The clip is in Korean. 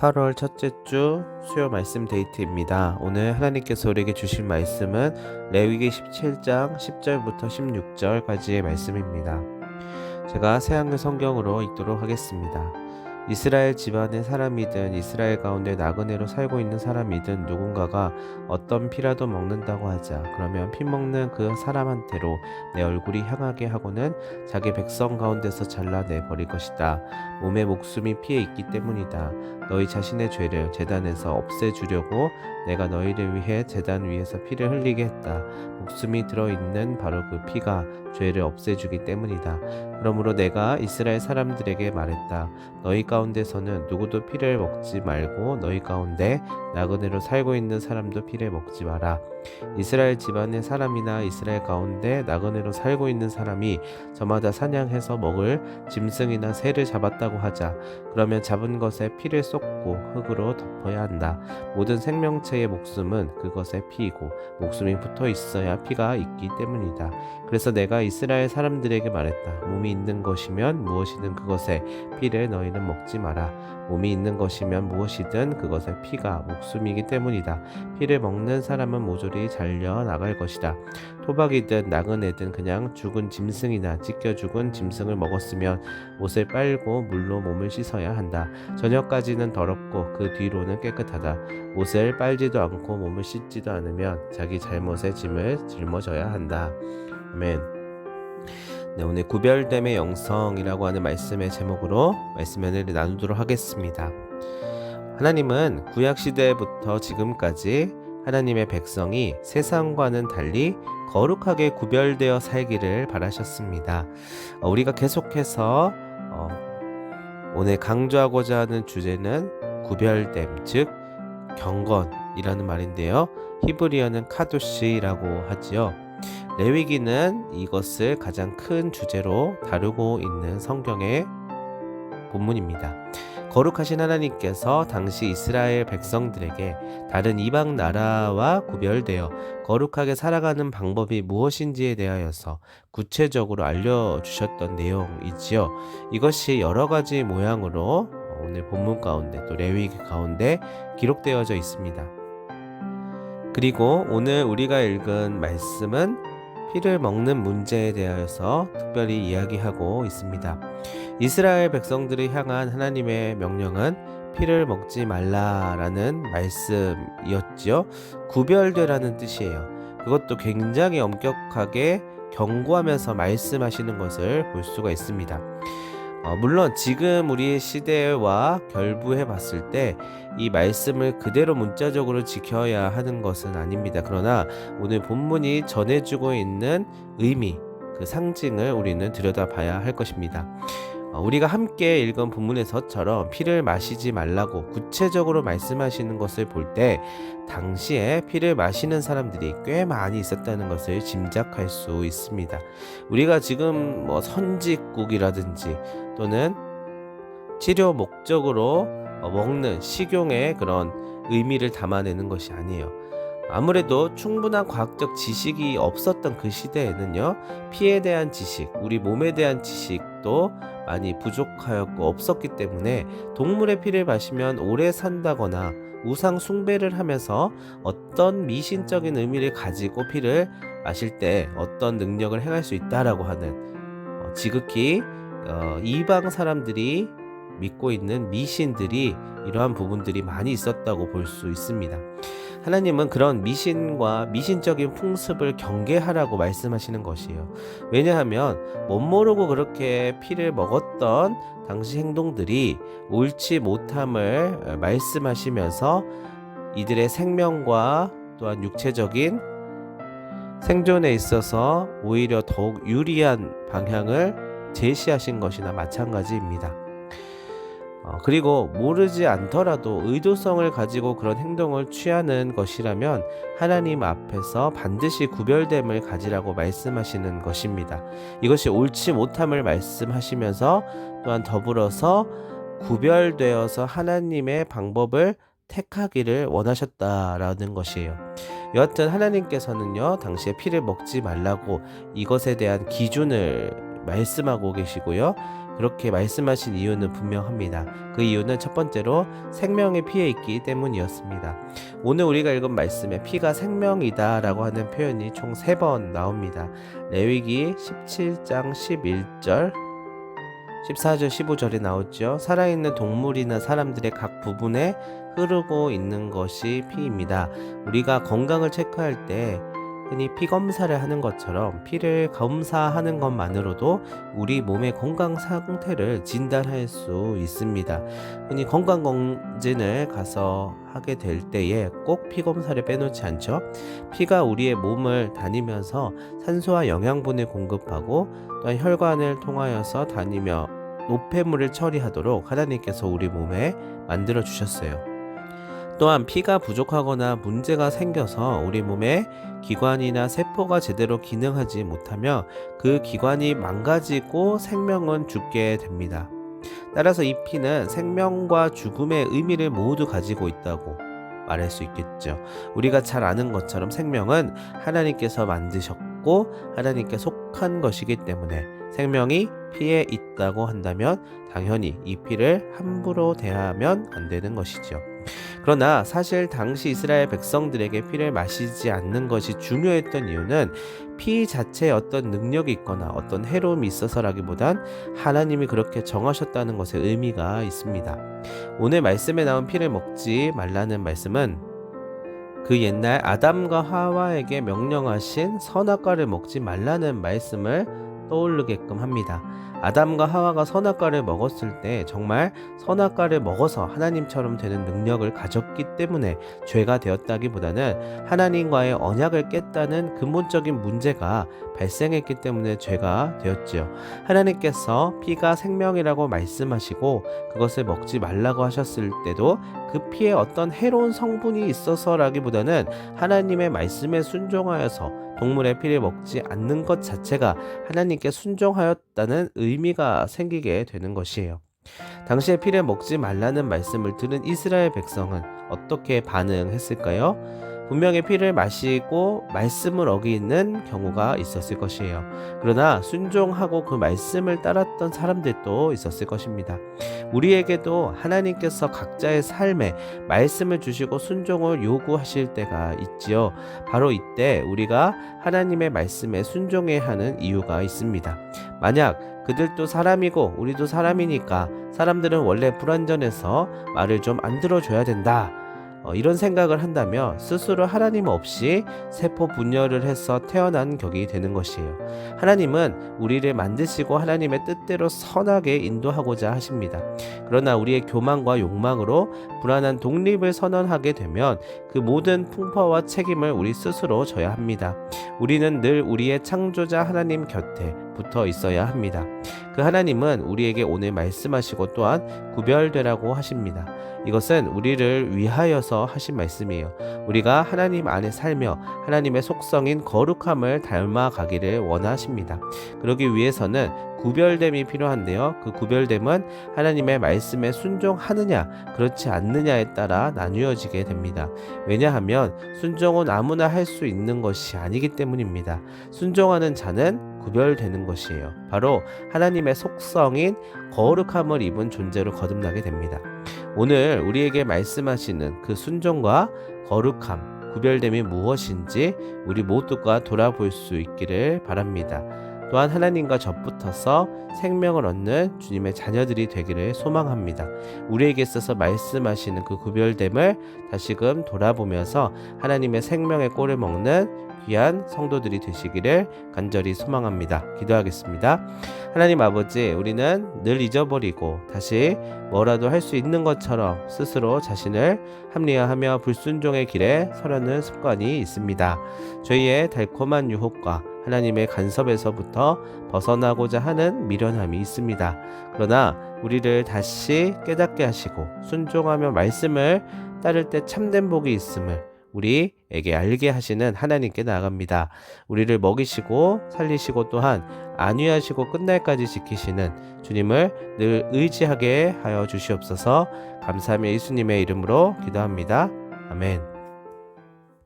8월 첫째 주 수요 말씀 데이트입니다. 오늘 하나님께서 우리에게 주실 말씀은 레위기 17장 10절부터 16절까지의 말씀입니다. 제가 새한글 성경으로 읽도록 하겠습니다. 이스라엘 집안의 사람이든 이스라엘 가운데 나그네로 살고 있는 사람이든 누군가가 어떤 피라도 먹는다고 하자 그러면 피 먹는 그 사람한테로 내 얼굴이 향하게 하고는 자기 백성 가운데서 잘라내 버릴 것이다. 몸에 목숨이 피해 있기 때문이다. 너희 자신의 죄를 재단에서 없애주려고 내가 너희를 위해 재단 위에서 피를 흘리게 했다. 목숨이 들어있는 바로 그 피가 죄를 없애주기 때문이다. 그러므로 내가 이스라엘 사람들에게 말했다. 너희 가운데서는 누구도 피를 먹지 말고 너희 가운데 나그네로 살고 있는 사람도 피를 먹지 마라. 이스라엘 집안의 사람이나 이스라엘 가운데 나그네로 살고 있는 사람이 저마다 사냥해서 먹을 짐승이나 새를 잡았다고 하자. 그러면 잡은 것에 피를 쏟고 흙으로 덮어야 한다. 모든 생명체의 목숨은 그것에 피이고 목숨이 붙어 있어야 피가 있기 때문이다. 그래서 내가 이스라엘 사람들에게 말했다. 몸이 있는 것이면 무엇이든 그것에 피를 너희는 먹지 마라. 몸이 있는 것이면 무엇이든 그것에 피가 목숨이기 때문이다. 피를 먹는 사람은 모조리 잘려 나갈 것이다. 토박이든 나그네든 그냥 죽은 짐승이나 찢겨 죽은 짐승을 먹었으면 옷을 빨고 물로 몸을 씻어야 한다. 저녁까지는 더럽고 그 뒤로는 깨끗하다. 옷을 빨지도 않고 몸을 씻지도 않으면 자기 잘못의 짐을 짊어져야 한다. 아멘. 네, 오늘 구별됨의 영성이라고 하는 말씀의 제목으로 말씀을 나누도록 하겠습니다. 하나님은 구약 시대부터 지금까지 하나님의 백성이 세상과는 달리 거룩하게 구별되어 살기를 바라셨습니다. 어, 우리가 계속해서 어, 오늘 강조하고자 하는 주제는 구별됨, 즉 경건이라는 말인데요. 히브리어는 카도시라고 하지요. 레위기는 이것을 가장 큰 주제로 다루고 있는 성경의 본문입니다. 거룩하신 하나님께서 당시 이스라엘 백성들에게 다른 이방 나라와 구별되어 거룩하게 살아가는 방법이 무엇인지에 대하여서 구체적으로 알려주셨던 내용이지요. 이것이 여러 가지 모양으로 오늘 본문 가운데 또 레위기 가운데 기록되어져 있습니다. 그리고 오늘 우리가 읽은 말씀은 피를 먹는 문제에 대하여서 특별히 이야기하고 있습니다. 이스라엘 백성들을 향한 하나님의 명령은 피를 먹지 말라라는 말씀이었지요. 구별되라는 뜻이에요. 그것도 굉장히 엄격하게 경고하면서 말씀하시는 것을 볼 수가 있습니다. 어, 물론 지금 우리 시대와 결부해 봤을 때 이 말씀을 그대로 문자적으로 지켜야 하는 것은 아닙니다. 그러나 오늘 본문이 전해주고 있는 의미, 그 상징을 우리는 들여다봐야 할 것입니다. 어, 우리가 함께 읽은 본문에서처럼 피를 마시지 말라고 구체적으로 말씀하시는 것을 볼 때 당시에 피를 마시는 사람들이 꽤 많이 있었다는 것을 짐작할 수 있습니다. 우리가 지금 뭐 선지국이라든지 또는 치료 목적으로 어, 먹는 식용의 그런 의미를 담아내는 것이 아니에요. 아무래도 충분한 과학적 지식이 없었던 그 시대에는요, 피에 대한 지식, 우리 몸에 대한 지식도 많이 부족하였고 없었기 때문에 동물의 피를 마시면 오래 산다거나 우상 숭배를 하면서 어떤 미신적인 의미를 가지고 피를 마실 때 어떤 능력을 행할 수 있다라고 하는 어, 지극히 어, 이방 사람들이 믿고 있는 미신들이 이러한 부분들이 많이 있었다고 볼 수 있습니다. 하나님은 그런 미신과 미신적인 풍습을 경계하라고 말씀하시는 것이에요. 왜냐하면 못 모르고 그렇게 피를 먹었던 당시 행동들이 옳지 못함을 말씀하시면서 이들의 생명과 또한 육체적인 생존에 있어서 오히려 더욱 유리한 방향을 제시하신 것이나 마찬가지입니다. 어, 그리고 모르지 않더라도 의도성을 가지고 그런 행동을 취하는 것이라면 하나님 앞에서 반드시 구별됨을 가지라고 말씀하시는 것입니다. 이것이 옳지 못함을 말씀하시면서 또한 더불어서 구별되어서 하나님의 방법을 택하기를 원하셨다라는 것이에요. 여하튼 하나님께서는요, 당시에 피를 먹지 말라고 이것에 대한 기준을 말씀하고 계시고요. 그렇게 말씀하신 이유는 분명합니다. 그 이유는 첫 번째로 생명의 피에 있기 때문이었습니다. 오늘 우리가 읽은 말씀에 피가 생명이다 라고 하는 표현이 총 세 번 나옵니다. 레위기 17장 11절 14절 15절에 나오죠. 살아있는 동물이나 사람들의 각 부분에 흐르고 있는 것이 피입니다. 우리가 건강을 체크할 때 흔히 피 검사를 하는 것처럼 피를 검사하는 것만으로도 우리 몸의 건강 상태를 진단할 수 있습니다. 흔히 건강검진을 가서 하게 될 때에 꼭 피 검사를 빼놓지 않죠. 피가 우리의 몸을 다니면서 산소와 영양분을 공급하고 또한 혈관을 통하여서 다니며 노폐물을 처리하도록 하나님께서 우리 몸에 만들어 주셨어요. 또한 피가 부족하거나 문제가 생겨서 우리 몸에 기관이나 세포가 제대로 기능하지 못하며 그 기관이 망가지고 생명은 죽게 됩니다. 따라서 이 피는 생명과 죽음의 의미를 모두 가지고 있다고 말할 수 있겠죠. 우리가 잘 아는 것처럼 생명은 하나님께서 만드셨고 하나님께 속한 것이기 때문에 생명이 피에 있다고 한다면 당연히 이 피를 함부로 대하면 안 되는 것이죠. 그러나 사실 당시 이스라엘 백성들에게 피를 마시지 않는 것이 중요했던 이유는 피 자체에 어떤 능력이 있거나 어떤 해로움이 있어서라기보단 하나님이 그렇게 정하셨다는 것에 의미가 있습니다. 오늘 말씀에 나온 피를 먹지 말라는 말씀은 그 옛날 아담과 하와에게 명령하신 선악과를 먹지 말라는 말씀을 떠오르게끔 합니다. 아담과 하와가 선악과를 먹었을 때 정말 선악과를 먹어서 하나님처럼 되는 능력을 가졌기 때문에 죄가 되었다기보다는 하나님과의 언약을 깼다는 근본적인 문제가 발생했기 때문에 죄가 되었지요. 하나님께서 피가 생명이라고 말씀하시고 그것을 먹지 말라고 하셨을 때도 그 피에 어떤 해로운 성분이 있어서라기보다는 하나님의 말씀에 순종하여서 동물의 피를 먹지 않는 것 자체가 하나님께 순종하였다는 의미가 생기게 되는 것이에요. 당시에 피를 먹지 말라는 말씀을 들은 이스라엘 백성은 어떻게 반응했을까요? 분명히 피를 마시고 말씀을 어기는 경우가 있었을 것이에요. 그러나 순종하고 그 말씀을 따랐던 사람들도 있었을 것입니다. 우리에게도 하나님께서 각자의 삶에 말씀을 주시고 순종을 요구하실 때가 있지요. 바로 이때 우리가 하나님의 말씀에 순종해야 하는 이유가 있습니다. 만약 그들도 사람이고 우리도 사람이니까 사람들은 원래 불완전해서 말을 좀 안 들어줘야 된다. 어, 이런 생각을 한다면 스스로 하나님 없이 세포 분열을 해서 태어난 격이 되는 것이에요. 하나님은 우리를 만드시고 하나님의 뜻대로 선하게 인도하고자 하십니다. 그러나 우리의 교만과 욕망으로 불안한 독립을 선언하게 되면 그 모든 풍파와 책임을 우리 스스로 져야 합니다. 우리는 늘 우리의 창조자 하나님 곁에 붙어 있어야 합니다. 그 하나님은 우리에게 오늘 말씀하시고 또한 구별되라고 하십니다. 이것은 우리를 위하여서 하신 말씀이에요. 우리가 하나님 안에 살며 하나님의 속성인 거룩함을 닮아가기를 원하십니다. 그러기 위해서는 구별됨이 필요한데요. 그 구별됨은 하나님의 말씀에 순종하느냐, 그렇지 않느냐에 따라 나뉘어지게 됩니다. 왜냐하면 순종은 아무나 할 수 있는 것이 아니기 때문입니다. 순종하는 자는 구별되는 것이에요. 바로 하나님의 속성인 거룩함을 입은 존재로 거듭나게 됩니다. 오늘 우리에게 말씀하시는 그 순종과 거룩함, 구별됨이 무엇인지 우리 모두가 돌아볼 수 있기를 바랍니다. 또한 하나님과 접붙어서 생명을 얻는 주님의 자녀들이 되기를 소망합니다. 우리에게 있어서 말씀하시는 그 구별됨을 다시금 돌아보면서 하나님의 생명의 꼴을 먹는 귀한 성도들이 되시기를 간절히 소망합니다. 기도하겠습니다. 하나님 아버지, 우리는 늘 잊어버리고 다시 뭐라도 할 수 있는 것처럼 스스로 자신을 합리화하며 불순종의 길에 서려는 습관이 있습니다. 저희의 달콤한 유혹과 하나님의 간섭에서부터 벗어나고자 하는 미련함이 있습니다. 그러나 우리를 다시 깨닫게 하시고 순종하며 말씀을 따를 때 참된 복이 있음을 우리에게 알게 하시는 하나님께 나아갑니다. 우리를 먹이시고 살리시고 또한 안위하시고 끝날까지 지키시는 주님을 늘 의지하게 하여 주시옵소서 감사하며 예수님의 이름으로 기도합니다. 아멘.